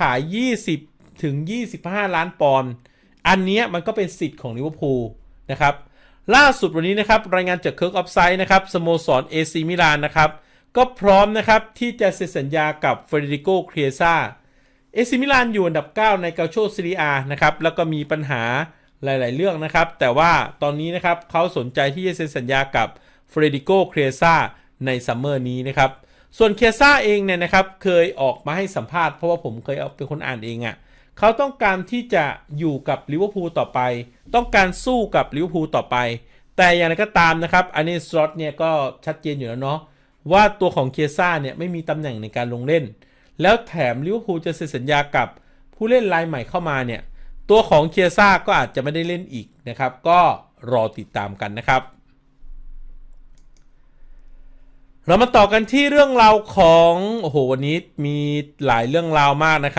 ขาย 20 ถึง 25 ล้านปอนด์อันนี้มันก็เป็นสิทธิ์ของลิเวอร์พูลนะครับ ล่าสุดวันนี้นะครับ รายงานจากเคิร์กออฟไซด์นะครับสโมสรเอซีมิลานนะครับ ก็พร้อมนะครับที่จะเซ็นสัญญากับเฟรดิโกเครียซาเอซิมิลานอยู่อันดับ 9 ในเกาโชซีรีอานะครับ แล้วก็มีปัญหาหลาย ๆ เรื่องนะครับ แต่ว่าตอนนี้นะครับเขาสนใจที่จะเซ็นสัญญากับเฟรดิโกเครียซาในซัมเมอร์นี้นะครับ ส่วนเครียซาเองเนี่ยนะครับเคยออกมาให้สัมภาษณ์เพราะว่าผมเคยเอาเป็นคนอ่านเองอะ่ะเขาต้องการที่จะอยู่กับลิเวอร์พูลต่อไป ต้องการสู้กับลิเวอร์พูลต่อไป แต่อย่างไรก็ตามนะครับอันนี้สล็อตเนี่ยก็ชัดเจนอยู่แล้วเนาะว่าตัวของเคียซ่าเนี่ยไม่มีตำแหน่งในการลงเล่น แล้วแถมลิเวอร์พูลจะเซ็นสัญญากับผู้เล่นรายใหม่เข้ามาเนี่ยตัวของเคียซ่าก็อาจจะไม่ได้เล่นอีกนะครับ ก็รอติดตามกันนะครับ เรามาต่อกันที่เรื่องราวของ โอ้โห วันนี้มีหลายเรื่องราวมากนะครับ